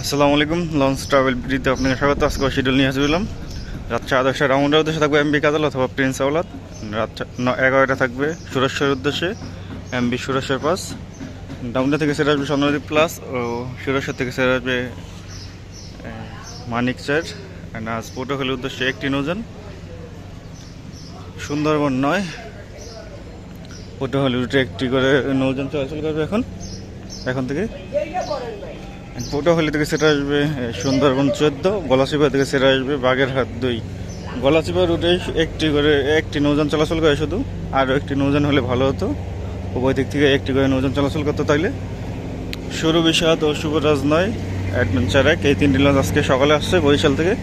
আসসালামু আলাইকুম launch travel বিডিতে আপনাকে স্বাগত। আজকে শিডিউল নিয়ে আসলাম রাত সাড়ে দশটা রাউন্ডের উদ্দেশ্যে থাকবে এমবি কাদাল অথবা প্রিন্স আওলাদ রাত এগারোটা থাকবে সুরেশ্বরের উদ্দেশ্যে এমবি সুরেশ্বর পাস ডাউনটা থেকে সেরে আসবে স্বর্ণদ্বীপ প্লাস ও সুরেশ্বর থেকে সেরে আসবে মানিক চার অ্যান্ড আজ পটুয়াখালীর উদ্দেশ্যে একটি নৌজান সুন্দরবন নয়। পটুয়াখালী রুটে একটি করে নৌজান চলাচল করবে এখন। এখন থেকে। পটুয়াখালী থেকে সেটা আসবে সুন্দরবন চোদ্দ গলাচিপা থেকে সেটা আসবে বাগেরহাট দুই। গলাচিপা রুটে একটি করে একটি নৌযান চলাচল করে শুধু আরও একটি নৌযান হলে ভালো হতো। উভয় দিক থেকে একটি করে নৌযান চলাচল করতে তাইলে। সুরু বিষাদ ও শুভরাজ নয় অ্যাডভেঞ্চার এক এই তিনটি লঞ্চ আজকে সকালে আসছে বরিশাল থেকে।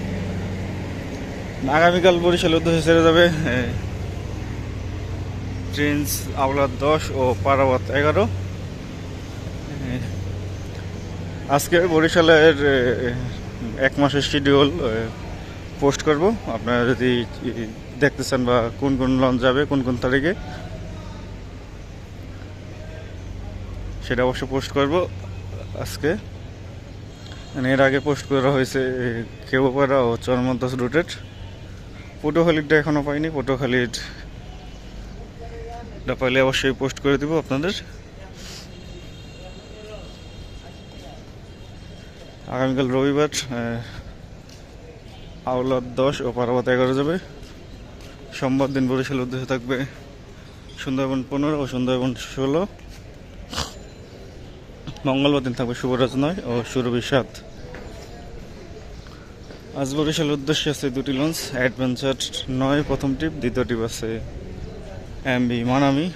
আগামীকাল বরিশাল উদ্দেশ্যে ছেড়ে যাবে এ, প্রিন্স আওলাদ দশ ও পারাবাত এগারো। আজকে বরিশালের এক মাসের শিডিউল পোস্ট করব। আপনারা যদি দেখতে চান বা কোন কোন লঞ্চ যাবে, কোন কোন তারিখে, সেটা অবশ্য পোস্ট করব আজকে। মানে এর আগে পোস্ট করা হয়েছে কেউপাড়া ও চরমন্তাস রুটেড পটুয়াখালীরটা এখনও পাইনি, পটুয়াখালীর পাইলে অবশ্যই পোস্ট করে দেবো আপনাদের। আগামীকাল রবিবার আওলাদ দশ ও পারাবাত এগারো যাবে। সোমবার দিন বরিশাল উদ্দেশ্যে থাকবে সুন্দরবন পনেরো ও সুন্দরবন ষোলো। মঙ্গলবার দিন থাকবে শুভরাজ নয় ও সুরভি সাত। আজ বরিশাল উদ্দেশ্যে আছে দুটি লঞ্চ, অ্যাডভেঞ্চার নয় প্রথম ট্রিপ, দ্বিতীয় ট্রিপ আছে এমবি মানামি।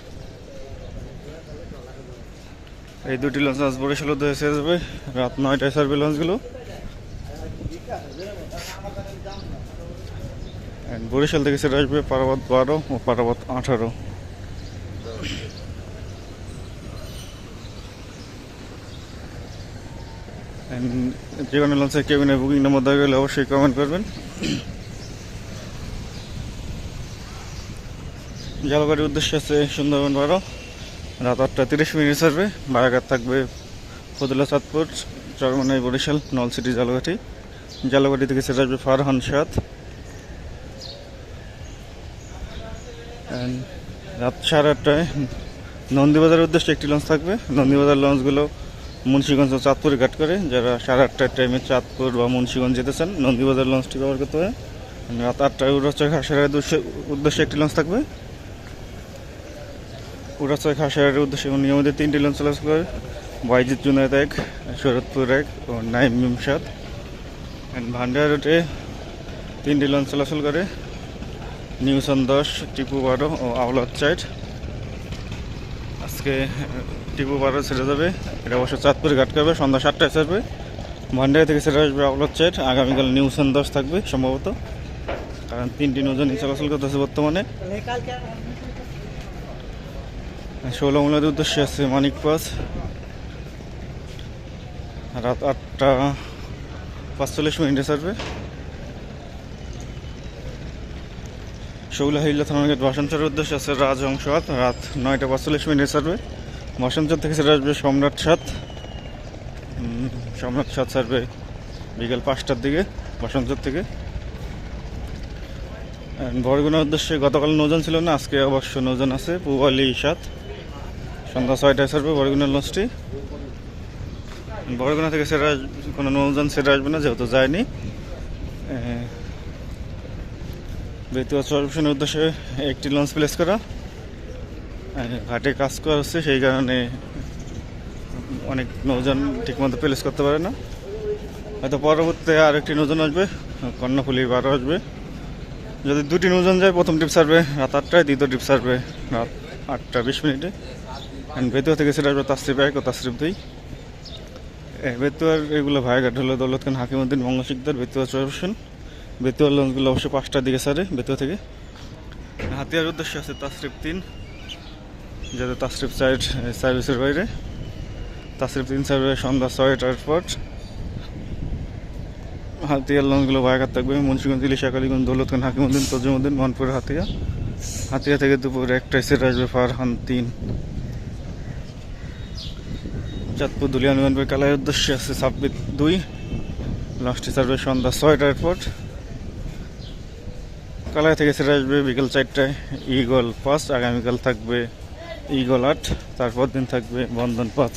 এই দুটি লঞ্চ আজ বরিশাল ছেড়ে যাবে রাত নয়টায় সার্ভে লঞ্চগুলো বরিশাল থেকে ছেড়ে আসবে পারাবাত বারো ও পারাবাত আঠারো। যে কোনো লঞ্চের কেবিনে বুকিং নাম্বার দেওয়া গেলে অবশ্যই কমেন্ট করবেন। জলবাড়ির উদ্দেশ্য আছে সুন্দরবন বারো। রাত আটটা তিরিশ মিনিট সার্ভে বারাঘাট থাকবে ফতুল্লা চাঁদপুর, চরমনাই বরিশাল নলসিটি জালঘাটি জালঘাটি থেকে সেটা আসবে ফারহান And রাত সাড়ে আটটায় নন্দীবাজারের উদ্দেশ্যে একটি লঞ্চ থাকবে। নন্দীবাজার লঞ্চগুলো মুন্সীগঞ্জ ও চাঁদপুরে ঘাট করে। যারা সাড়ে আটটার টাইমে চাঁদপুর বা মুন্সিগঞ্জ যেতে চান, নন্দীবাজার লঞ্চটি ব্যবহার করতে হবে। রাত আটটায় উড়াচয় খাসারের উদ্দেশ্যে একটি লঞ্চ থাকবে। উড়াচয় খাসারের উদ্দেশ্যে নিয়মিত তিনটি লঞ্চ চলাচল করে। বাইজিৎ জুনায়দ এক, শরৎপুর এক ও নাইম মিমসাদ অ্যান্ড ভান্ডার রুটে তিনটি লঞ্চ চলাচল করে। নিউসন দশ, টিপু বারো ও আওলাদ চাইট আজকে টিপু বারো ছেড়ে যাবে। এটা অবশ্য চাঁদপুরে ঘাট করবে, সন্ধ্যা সাতটায় ছাড়বে। ভান্ডারি থেকে ছেড়ে আসবে আওলাদ চাইট আগামীকাল নিউসন দশ থাকবে, সম্ভবত। কারণ তিনটি নৌজনই চলাচল করতেছে বর্তমানে। ষোলো মূলের উদ্দেশ্যে আছে মানিক পাস রাত আটটা পাঁচচল্লিশ মিনিটে ছাড়বে। শৌলাহিল্লা থানাগেট বাসনচরের উদ্দেশ্যে আছে রাজহংস হাত রাত নয়টা পাঁচচল্লিশ মিনিটে ছাড়বে। বাসনচর থেকে সেটা আসবে সম্রাট সাত। সম্রাট সাত ছাড়বে বিকেল পাঁচটার দিকে বাসনচর থেকে বরগুনার উদ্দেশ্যে গতকাল নৌজন ছিল না, আজকে অবশ্য নৌজন আছে, পুবালি সাত। সন্ধ্যা ছয়টায় ছাড়বে, বরগুনার লঞ্চটি। বরগুনা থেকে সেটা কোনো নৌজন সেটা আসবে না, যেহেতু যায়নি। বেতুয়া চরপেশনের উদ্দেশ্যে একটি লঞ্চ প্লেস করা। ঘাটে কাজ করা হচ্ছে, সেই কারণে অনেক নৌজন ঠিকমতো প্লেস করতে পারে না। হয়তো পরবর্তীতে আর একটি নৌজন আসবে কর্ণফুলি বারো আসবে। যদি দুটি নৌজন যায়, প্রথম ট্রিপ সারবে রাত আটটায়, দ্বিতীয় ট্রিপ সারবে রাত আটটা বিশ মিনিটে। বেতুয়া থেকে সেটা তাসরিফ এক, ও তাসরিফ দুই। বেতুয়ার এগুলো ভাইঘাট হলো দৌলত খান, হাকিম হাকিমুদ্দিন বঙ্গশিকদার বেতুয়া চরপেশন বেতুয়ার লঞ্চগুলো অবশ্যই পাঁচটার দিকে সারে বেতুয়া থেকে। হাতিয়ার উদ্দেশ্য আছে তাসরিফ তিন, যাতে তাসরিফ সাইড সার্ভিসের বাইরে। তাসরিফ তিন সার্ভে সন্ধ্যা ছয়টার পর। হাতিয়ার লঞ্চগুলো ভাইঘাট থাকবে, মুন্সিগঞ্জ, ইলিশা, কালীগঞ্জ, দৌলত খান, হাকিম হাকিমুদ্দিন তজুমুদ্দিন মনপুর হাতিয়া। হাতিয়া থেকে দুপুর একটায় সেরে আসবে ফারহান তিন। চাঁদপুর দুলিয়া নিমনপুর কালার উদ্দেশ্যে আছে ছাব্বিশ দুই। লঞ্চটি ছাড়বে সন্ধ্যা ছয়টার এয়ারপোর্ট কালাই থেকে ছেড়ে আসবে বিকেল চারটায় ইগল পাঁচ, আগামীকাল থাকবে ইগল আট, তারপর দিন থাকবে বন্ধন পাঁচ।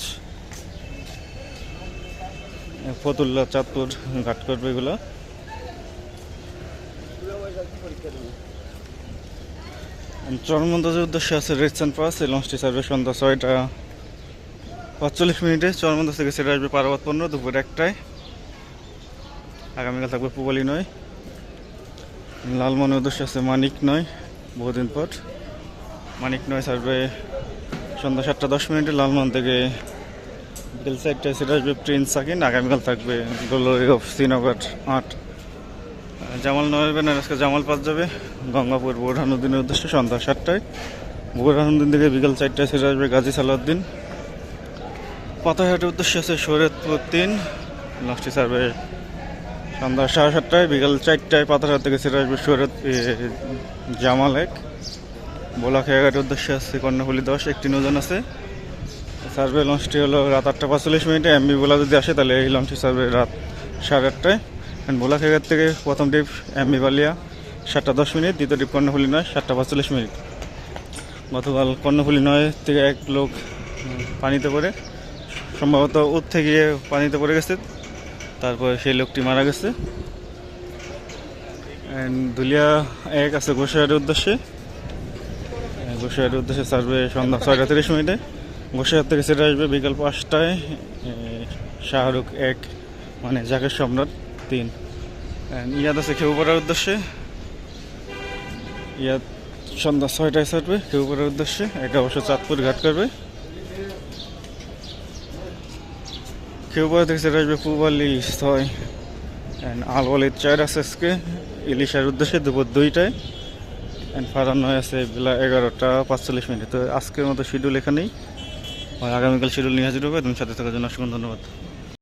ফতুল্লা, চাঁদপুর ঘাট করবে এগুলো। চরমন্দাজের উদ্দেশ্যে আছে রেডসান পাস এই লঞ্চটি সার্ভে সন্ধ্যা ছয়টা। পাঁচচল্লিশ মিনিটে চরমন্দাজ থেকে ছেড়ে আসবে পারাবাদ পনেরো দুপুর একটায়। আগামীকাল থাকবে পুবালি নয়। লালমনের উদ্দেশ্য আছে মানিক নয়, বহুদিন পর। মানিক নয় ছাড়বে সন্ধ্যা সাতটা দশ মিনিটে লালমন থেকে বিকেল চারটায় সেটা আসবে প্রিন্স সাকিন। আগামীকাল থাকবে গ্লোরি অফ শ্রীনগর আট। জামাল নয় বেনার আজকে জামাল পাস যাবে। গঙ্গাপুর বোরহানুদ্দিনের উদ্দেশ্যে সন্ধ্যা সাতটায়। বোরহানুদ্দিন থেকে বিকেল চারটায় সেটা আসবে গাজী সালাউদ্দিন। পাতাঘাটের উদ্দেশ্যে আছে শরীয়তপুর তিন লাস্টে ছাড়বে সন্ধ্যা সাড়ে সাতটায়, বিকাল চারটায় পাতাঘাট থেকে সেটা আসবে শরীয়ত জামাল এক। বোলা খেয়াঘাটের উদ্দেশ্যে আছে কর্ণফুলি দশ, একটি নৌজান আছে। সার্ভে লঞ্চটি হলো রাত আটটা পাঁচচল্লিশ মিনিটে, এমবি বোলা যদি আসে তাহলে এই লঞ্চটি সার্ভে রাত সাড়ে আটটায়। And বোলা খেয়াঘাট থেকে প্রথম ডিপ এমবি বালিয়া, সাতটা দশ মিনিট, দ্বিতীয় ডিপ কর্ণফুলি নয়, সাতটা পাঁচচল্লিশ মিনিট। গতকাল কর্ণফুলি নয় থেকে এক লোক পানিতে পড়ে। সম্ভবত উঠ থেকে পানিতে পড়ে গেছে। তারপরে সেই লোকটি মারা গেছে। দুলিয়া এক আছে গোসাইয়ের উদ্দেশ্যে। গোসাইয়ের উদ্দেশ্যে ছাড়বে সন্ধ্যা ছয়টা তিরিশ মিনিটে। গোসাইয়ার থেকে সেটা আসবে বিকাল পাঁচটায়। শাহরুখ এক মানে জাকের সম্রাট তিন। ইয়াদ আছে খেউপাড়ার উদ্দেশ্যে। ইয়াদ সন্ধ্যা ছয়টায় ছাড়বে খেউপাড়ার উদ্দেশ্যে। এটা অবশ্য চাঁদপুর ঘাট করবে। খেউপাড়া থেকে আসবে পুবালি ছয় অ্যান্ড চার আছে আজকে ইলিশার উদ্দেশ্যে দুপুর দুইটায় অ্যান্ড ফারানো আছে বেলা এগারোটা পাঁচচল্লিশ মিনিট তো আজকের মতো শিডিউল এখানেই। আগামীকাল শিডিউল নিয়ে হাজির হবে। তুমি সাথে থাকার জন্য অসংখ্য ধন্যবাদ।